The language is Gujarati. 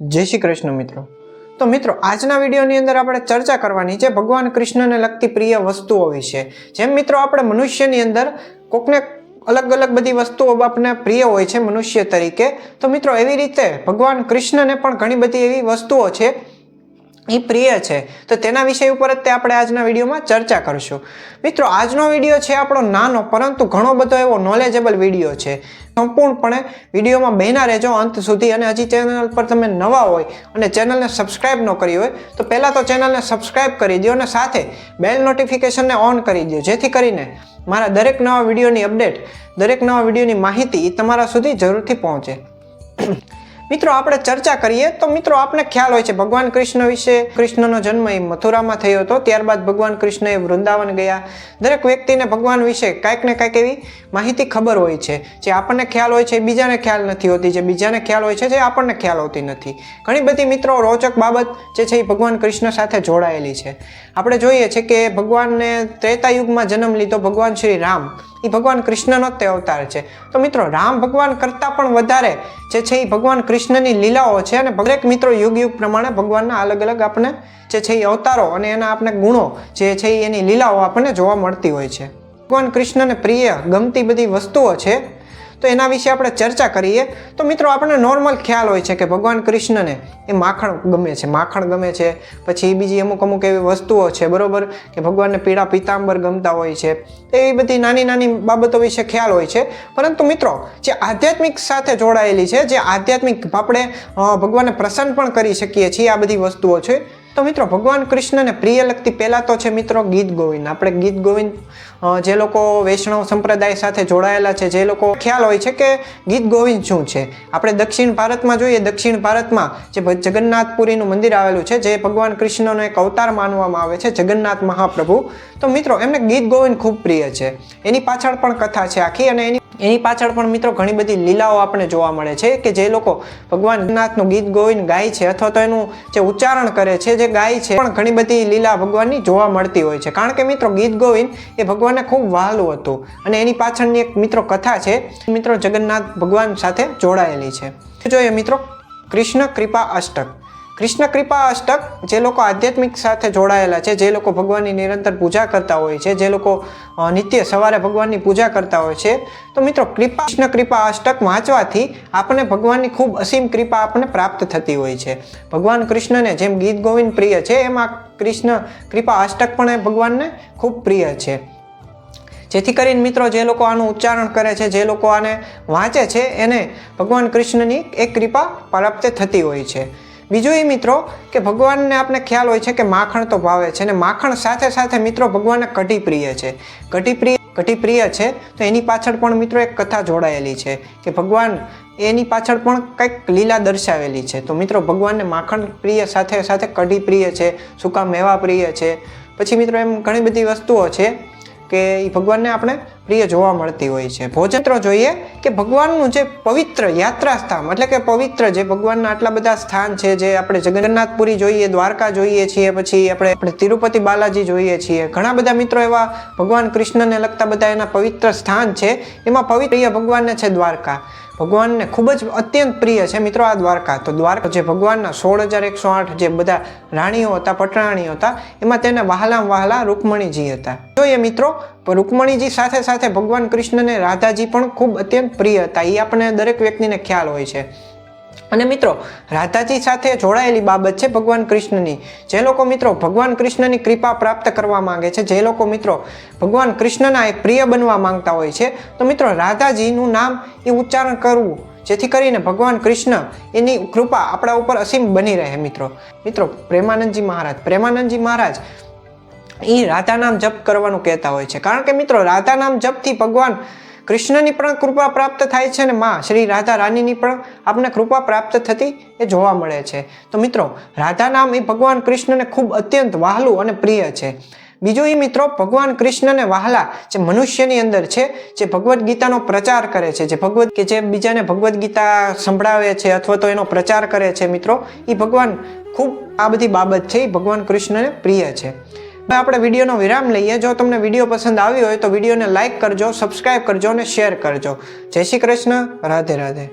જય શ્રી કૃષ્ણ મિત્રો. તો મિત્રો, આજના વિડીયોની અંદર આપણે ચર્ચા કરવાની છે ભગવાન કૃષ્ણને લગતી પ્રિય વસ્તુઓ વિશે. જેમ મિત્રો, આપણે મનુષ્યની અંદર કોકને અલગ અલગ બધી વસ્તુઓ આપણને પ્રિય હોય છે મનુષ્ય તરીકે. તો મિત્રો, એવી રીતે ભગવાન કૃષ્ણને પણ ઘણી બધી એવી વસ્તુઓ છે એ પ્રિય છે. તો તેના વિષય ઉપર જ તે આપણે આજના વિડીયોમાં ચર્ચા કરશું. મિત્રો, આજનો વીડિયો છે આપણો નાનો, પરંતુ ઘણો બધો એવો નોલેજેબલ વીડિયો છે. સંપૂર્ણપણે વિડીયોમાં બહેના રહેજો અંત સુધી અને હજી ચેનલ પર તમે નવા હોય અને ચેનલને સબસ્ક્રાઇબ ન કરી હોય, તો પહેલાં તો ચેનલને સબસ્ક્રાઇબ કરી દો અને સાથે બેલ નોટિફિકેશનને ઓન કરી દો. જેથી કરીને મારા દરેક નવા વિડીયોની અપડેટ દરેક નવા વિડીયોની માહિતી તમારા સુધી જરૂરથી પહોંચે. મિત્રો, આપણે ચર્ચા કરીએ તો મિત્રો આપણે ખ્યાલ હોય છે, ભગવાન કૃષ્ણ વિશે કૃષ્ણનો જન્મ એ મથુરામાં થયો હતો. ત્યારબાદ ભગવાન કૃષ્ણ એ વૃંદાવન ગયા. દરેક વ્યક્તિને ભગવાન વિશે કાંઈક ને કાંઈક એવી માહિતી ખબર હોય છે, જે આપણને ખ્યાલ હોય છે બીજાને ખ્યાલ નથી હોતી, જે બીજાને ખ્યાલ હોય છે, જે આપણને ખ્યાલ હોતી નથી. ઘણી બધી મિત્રો રોચક બાબત જે છે, એ ભગવાન કૃષ્ણ સાથે જોડાયેલી છે. આપણે જોઈએ છે કે ભગવાનને ત્રેતા યુગમાં જન્મ લીધો ભગવાન શ્રી રામ. એ ભગવાન કૃષ્ણનો જ તે અવતાર છે. તો મિત્રો, રામ ભગવાન કરતાં પણ વધારે જે છે એ ભગવાન કૃષ્ણની લીલાઓ છે અને દરેક મિત્રો યુગ યુગ પ્રમાણે ભગવાનના અલગ અલગ આપણને જે છે એ અવતારો અને એના આપણે ગુણો જે છે એની લીલાઓ આપણને જોવા મળતી હોય છે. ભગવાન કૃષ્ણને પ્રિય, ગમતી બધી વસ્તુઓ છે તો એના વિશે આપણે ચર્ચા કરીએ. તો મિત્રો, આપણને નોર્મલ ખ્યાલ હોય છે કે ભગવાન કૃષ્ણને એ માખણ ગમે છે. માખણ ગમે છે. પછી બીજી અમુક અમુક એવી વસ્તુઓ છે, બરોબર? કે ભગવાનને પીળા પીતાંબર ગમતા હોય છે. એવી બધી નાની નાની બાબતો વિશે ખ્યાલ હોય છે. પરંતુ મિત્રો, જે આધ્યાત્મિક સાથે જોડાયેલી છે, જે આધ્યાત્મિક આપણે ભગવાનને પ્રસન્ન પણ કરી શકીએ છીએ, આ બધી વસ્તુઓ છે. તો મિત્રો, ભગવાન કૃષ્ણને પ્રિય લગતી પહેલાં તો છે મિત્રો ગીત ગોવિંદ. આપણે ગીત ગોવિંદ જે લોકો વૈષ્ણવ સંપ્રદાય સાથે જોડાયેલા છે, જે લોકો ખ્યાલ હોય છે કે ગીત ગોવિંદ શું છે. આપણે દક્ષિણ ભારતમાં જોઈએ, દક્ષિણ ભારતમાં જે જગન્નાથપુરીનું મંદિર આવેલું છે, જે ભગવાન કૃષ્ણનો એક અવતાર માનવામાં આવે છે, જગન્નાથ મહાપ્રભુ. તો મિત્રો, એમને ગીત ગોવિંદ ખૂબ પ્રિય છે. એની પાછળ પણ કથા છે આખી અને એની એની પાછળ પણ મિત્રો ઘણી બધી લીલાઓ આપણે જોવા મળે છે કે જે લોકો ભગવાન ગીત ગોવિંદ ગાય છે અથવા તો એનું જે ઉચ્ચારણ કરે છે, જે ગાય છે, પણ ઘણી બધી લીલા ભગવાનની જોવા મળતી હોય છે. કારણ કે મિત્રો ગીત ગોવિંદ એ ભગવાનને ખૂબ વહાલું હતું અને એની પાછળની એક મિત્રો કથા છે, મિત્રો જગન્નાથ ભગવાન સાથે જોડાયેલી છે. જોઈએ મિત્રો, કૃષ્ણ કૃપા અષ્ટક. કૃષ્ણ કૃપા અષ્ટક જે લોકો આધ્યાત્મિક સાથે જોડાયેલા છે, જે લોકો ભગવાનની નિરંતર પૂજા કરતા હોય છે, જે લોકો નિત્ય સવારે ભગવાનની પૂજા કરતા હોય છે, તો મિત્રો કૃપા, કૃષ્ણ કૃપા અષ્ટક વાંચવાથી આપણને ભગવાનની ખૂબ અસીમ કૃપા આપણને પ્રાપ્ત થતી હોય છે. ભગવાન કૃષ્ણને જેમ ગીત ગોવિંદ પ્રિય છે, એમાં કૃષ્ણ કૃપા અષ્ટક પણ એ ભગવાનને ખૂબ પ્રિય છે. જેથી કરીને મિત્રો જે લોકો આનું ઉચ્ચારણ કરે છે, જે લોકો આને વાંચે છે, એને ભગવાન કૃષ્ણની એક કૃપા પ્રાપ્ત થતી હોય છે. બીજું એ મિત્રો કે ભગવાનને આપણે ખ્યાલ હોય છે કે માખણ તો ભાવે છે અને માખણ સાથે સાથે મિત્રો ભગવાનને કઢી પ્રિય છે. કઢી પ્રિય કઢી પ્રિય છે તો એની પાછળ પણ મિત્રો એક કથા જોડાયેલી છે કે ભગવાન એની પાછળ પણ કંઈક લીલા દર્શાવેલી છે. તો મિત્રો ભગવાનને માખણ પ્રિય સાથે સાથે કઢી પ્રિય છે સૂકા મેવા પ્રિય છે. પછી મિત્રો એમ ઘણી બધી વસ્તુઓ છે કે એ ભગવાનને આપણે પ્રિય જોવા મળતી હોય છે. ભોજત્રો જોઈએ કે ભગવાનનું જે પવિત્ર યાત્રા સ્થાન એટલે કે પવિત્ર જે ભગવાનના આટલા બધા સ્થાન છે, જે આપણે જગન્નાથપુરી જોઈએ, દ્વારકા જોઈએ છીએ, પછી આપણે આપણે તિરુપતિ બાલાજી જોઈએ છીએ. ઘણા બધા મિત્રો એવા ભગવાન કૃષ્ણને લગતા બધા એના પવિત્ર સ્થાન છે, એમાં પવિત્ર ભગવાનને છે દ્વારકા. ભગવાનને ખૂબ જ અત્યંત પ્રિય છે મિત્રો આ દ્વારકા. તો દ્વારકા જે ભગવાનના સોળ હજાર એકસો આઠ જે બધા રાણીઓ હતા, પટરાણીઓ હતા, એમાં તેના વહાલા વહાલા રૂકમણીજી હતા. જોઈએ મિત્રો રૂકમણીજી સાથે સાથે ભગવાન કૃષ્ણને રાધાજી પણ ખૂબ અત્યંત પ્રિય હતા. એ આપણને દરેક વ્યક્તિને ખ્યાલ હોય છે. અને મિત્રો, રાધાજી સાથે જોડાયેલી બાબત છે ભગવાન કૃષ્ણની. જે લોકો મિત્રો, ભગવાન કૃષ્ણની કૃપા પ્રાપ્ત કરવા માંગે છે, જે લોકો મિત્રો ભગવાન કૃષ્ણના એક પ્રિય બનવા માંગતા હોય છે, તો મિત્રો રાધાજીનું નામ એ ઉચ્ચારણ કરવું, જેથી કરીને ભગવાન કૃષ્ણ એની કૃપા આપણા ઉપર અસીમ બની રહે મિત્રો. મિત્રો, પ્રેમાનંદજી મહારાજ પ્રેમાનંદજી મહારાજ એ રાધા નામ જપ કરવાનું કહેતા હોય છે. કારણ કે મિત્રો રાધા નામ જપથી ભગવાન કૃષ્ણની પણ કૃપા પ્રાપ્ત થાય છે અને માં શ્રી રાધા રાણીની પણ આપણને કૃપા પ્રાપ્ત થતી એ જોવા મળે છે. તો મિત્રો રાધા નામ એ ભગવાન કૃષ્ણને ખૂબ અત્યંત વહાલું અને પ્રિય છે. બીજું એ મિત્રો, ભગવાન કૃષ્ણને વહાલા જે મનુષ્યની અંદર છે, જે ભગવદ્ ગીતાનો પ્રચાર કરે છે, જે ભગવદ કે જે બીજાને ભગવદ્ ગીતા સંભળાવે છે અથવા તો એનો પ્રચાર કરે છે મિત્રો એ ભગવાન ખૂબ આ બધી બાબત છે એ ભગવાન કૃષ્ણને પ્રિય છે. હવે આપણે વિડીયોનો વિરામ લઈએ. જો તમને વીડિયો પસંદ આવ્યો હોય તો વિડીયોને લાઇક કરજો, સબસ્ક્રાઇબ કરજો અને શેર કરજો. જય શ્રી કૃષ્ણ. રાધે રાધે.